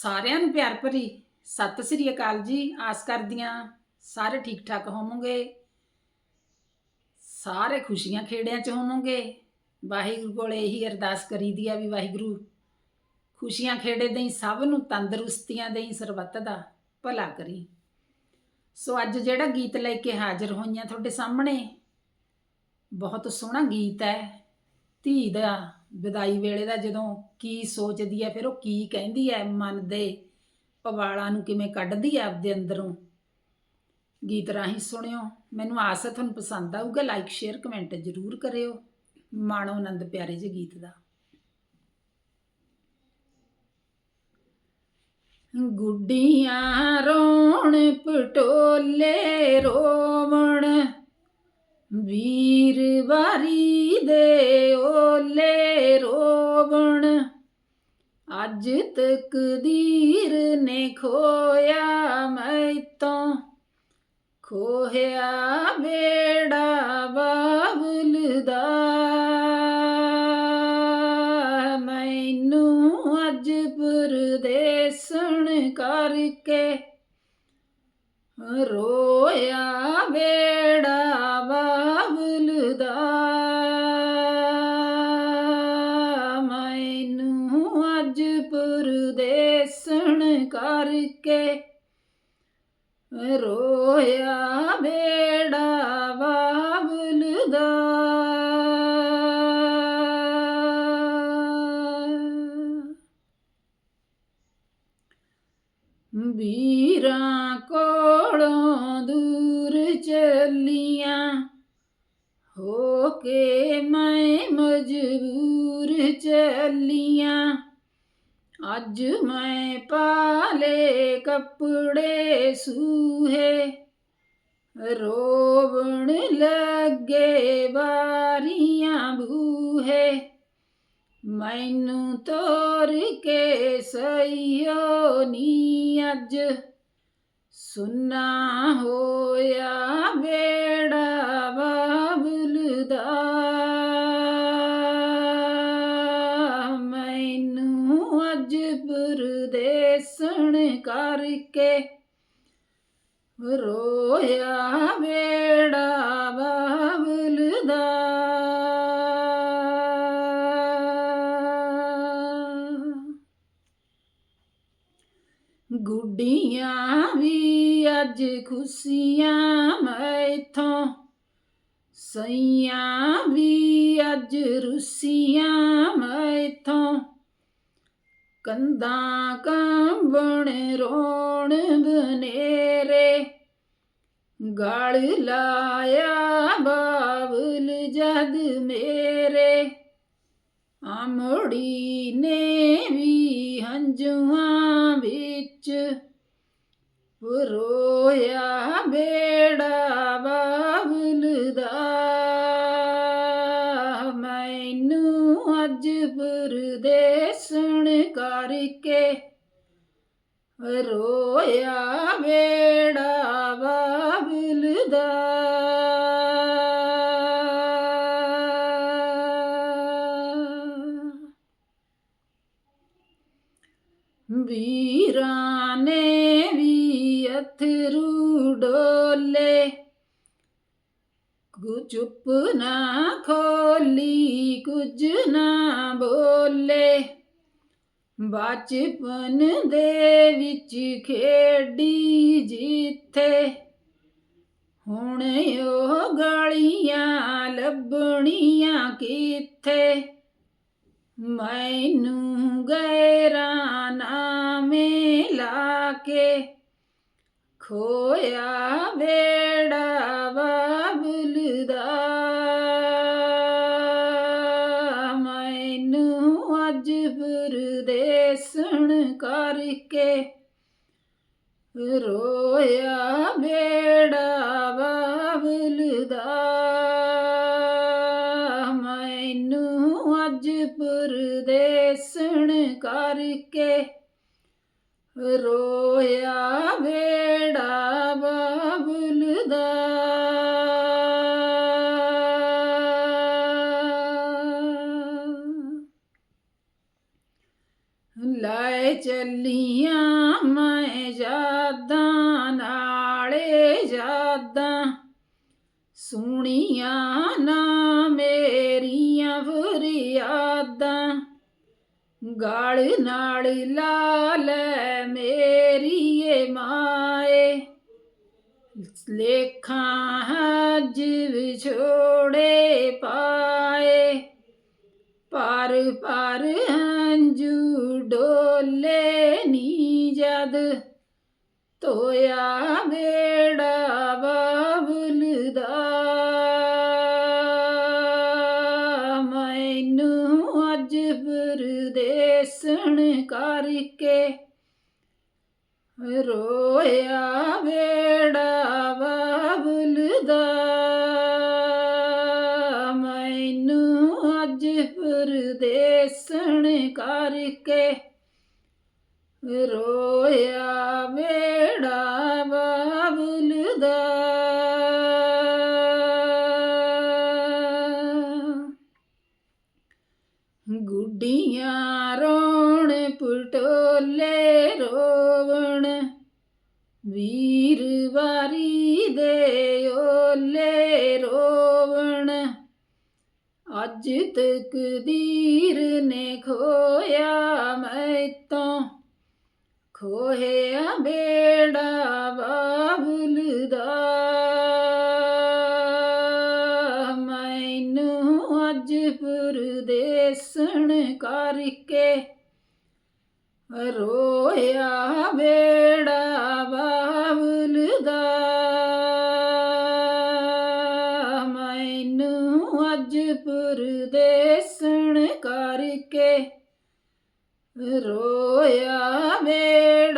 ਸਾਰਿਆਂ ਨੂੰ ਪਿਆਰ ਭਰੀ ਸਤਿ ਸ੍ਰੀ ਅਕਾਲ ਜੀ। ਆਸ ਕਰਦੀਆਂ ਸਾਰੇ ਠੀਕ ਠਾਕ ਹੋਵੋਗੇ। ਸਾਰੇ ਖੁਸ਼ੀਆਂ ਖੇੜਿਆਂ 'ਚ ਹੋਵੋਗੇ। ਵਾਹਿਗੁਰੂ ਕੋਲ ਇਹੀ ਅਰਦਾਸ ਕਰੀਦੀ ਆ ਵੀ ਵਾਹਿਗੁਰੂ ਖੁਸ਼ੀਆਂ ਖੇੜੇ ਦੇਈ, ਸਭ ਨੂੰ ਤੰਦਰੁਸਤੀਆਂ ਦੇਈ, ਸਰਬੱਤ ਦਾ ਭਲਾ ਕਰੀ। ਸੋ ਅੱਜ ਜਿਹੜਾ ਗੀਤ ਲੈ ਕੇ ਹਾਜ਼ਰ ਹੋਈਆਂ ਤੁਹਾਡੇ ਸਾਹਮਣੇ, ਬਹੁਤ ਸੋਹਣਾ ਗੀਤ ਹੈ। ਧੀ ਦਾ ਵਿਦਾਈ ਵੇਲੇ ਦਾ ਜਦੋਂ ਕੀ ਸੋਚਦੀ ਹੈ ਫਿਰ ਉਹ ਕੀ ਕਹਿੰਦੀ ਹੈ ਮਨ ਦੇ? ਪਵਾਲਾਂ ਨੂੰ ਕਿਵੇਂ ਕੱਢਦੀ ਹੈ ਆਪਦੇ ਅੰਦਰੋਂ? ਗੀਤ ਰਾਹੀਂ ਸੁਣਿਓ। ਮੈਨੂੰ ਆਸ ਹੈ ਤੁਹਾਨੂੰ ਪਸੰਦ ਆਊਗਾ ਲਾਈਕ ਸ਼ੇਅਰ ਕਮੈਂਟ ਜ਼ਰੂਰ ਕਰਿਓ। ਮਾਣੋ ਆਨੰਦ ਪਿਆਰੇ ਜੇ ਗੀਤ ਦਾ। ਗੁੱਡੀਆਂ ਰੋਣ, ਪਟੋਲੇ ਰੋਵਣ ਵੀਰ ਵਾਰੀ ਅੱਜ ਤਕਦੀਰ ਨੇ ਖੋਇਆ ਮੈਤੋਂ ਖੋਹਿਆ ਵੇੜਾ ਬਾਬਲ ਦਾ। ਮੈਨੂੰ ਅੱਜ ਪਰਦੇਸਣ ਕਰਕੇ ਰੋਇਆ ਵੇੜਾ ਕਰਕੇ ਰੋਇਆ ਬੇੜਾ ਬਾਬਲ ਦਾ। ਵੀਰਾਂ ਕੋਲੋਂ ਦੂਰ ਚੱਲੀਆਂ ਹੋ ਕੇ ਮੈਂ ਮਜਬੂਰ ਚੱਲੀਆਂ। ਅੱਜ ਮੈਂ ਪਾਲੇ ਕੱਪੜੇ ਸੂਹੇ, ਰੋਵਣ ਲੱਗੇ ਵਾਰੀਆਂ ਬੂਹੇ। ਮੈਨੂੰ ਤੋਰ ਕੇ ਸਈਓ ਨੀ ਅੱਜ, ਸੁਨਾ ਹੋਇਆ ਬੇੜਾ ਬਾਬਲ ਦਾ। ਪਰਦੇਸਣ ਕਰਕੇ ਰੋਇਆ ਵੇੜਾ ਬਾਬਲ ਦਾ। ਗੁੱਡੀਆਂ ਵੀ ਅੱਜ ਖੁਸ਼ੀਆਂ ਮੈਥੋਂ, ਸਈਆਂ ਵੀ ਅੱਜ ਰੁੱਸੀਆਂ ਕੰਦਾਂ ਕੰਬਣ ਰੋਣ ਬਨੇਰੇ ਗਾਲ ਲਾਇਆ ਬਾਬਲ ਜਦ ਮੇਰੇ। ਆਮੜੀ ਨੇ ਵੀ ਹੰਝੂਆਂ ਵਿੱਚ ਰੋਇਆ ਬੇੜਾ ਰੋਇਆ ਵੇੜਾ ਬਾਬਲ ਦਾ। ਵੀਰਾਂ ਨੇ ਵੀ ਅਥਰੂ ਡੋਲੇ, ਕੁ ਚੁੱਪ ਨਾ ਖੋਲੀ, ਕੁਝ ਨਾ ਬੋਲੇ। ਬਚਪਨ ਦੇ ਵਿੱਚ ਖੇਡੀ ਜਿੱਥੇ ਹੁਣ ਉਹ ਗਲੀਆਂ ਲੱਭਣੀਆਂ ਕਿੱਥੇ? ਮੈਨੂੰ ਗੈਰਾਂ ਨਾਮੇ ਲਾ ਕੇ ਖੋਇਆ ਵੇੜਾ ਬਾਬਲ ਕਰਕੇ ਰੋਇਆ ਵੇੜਾ ਬਾਬਲ ਦਾ। ਮੈਨੂੰ ਅੱਜ ਪਰਦੇਸਣ ਕਰਕੇ ਰੋਇਆ ਬੇੜਾ ਬਾਬਲ ਦਾ। ਚੱਲੀਆਂ, ਮੈਂ ਯਾਦਾਂ ਨਾਲੇ ਯਾਦਾਂ। ਸੁਣੀਆਂ ਨਾ ਮੇਰੀਆਂ ਫਰਿਆਦਾਂ ਗਾਲ ਨਾਲ ਲਾ ਲੈ ਮੇਰੀਏ ਮਾਏ। ਲੇਖਾਂ ਹੱਜ ਵਿਛੋੜੇ ਪਾਏ। ਪਰ ਪਰ ਹੰਝੂ ਡੋਲੇ ਨੀ ਜਦ ਤੋਇਆ ਬੇੜਾ ਬਾਬਲ ਦਾ। ਮੈਨੂੰ ਅੱਜ ਪਰਦੇਸਣ ਕਰਕੇ ਰੋਇਆ ਕਰਕੇ ਰੋਇਆ ਬੇੜਾ ਬਾਬਲ ਦਾ। ਗੁੱਡੀਆਂ ਰੋਣ ਪਟੋਲੇ ਰੋਵਣ ਵੀਰ ਵਾਰੀ ਦੇ ਅੱਜ ਤਕਦੀਰ ਨੇ ਖੋਇਆ ਮੈਂ ਤੋਂ। ਖੋਹਿਆ ਬੇੜਾ ਬਾਬੁਲ ਦਾ। ਮੈਨੂੰ ਅੱਜ ਪਰਦੇਸਣ ਕਰਕੇ ਰੋਇਆ ਬੇੜਾ ਪਰਦੇਸਣ ਕਰਕੇ ਰੋਇਆ ਬੇੜਾ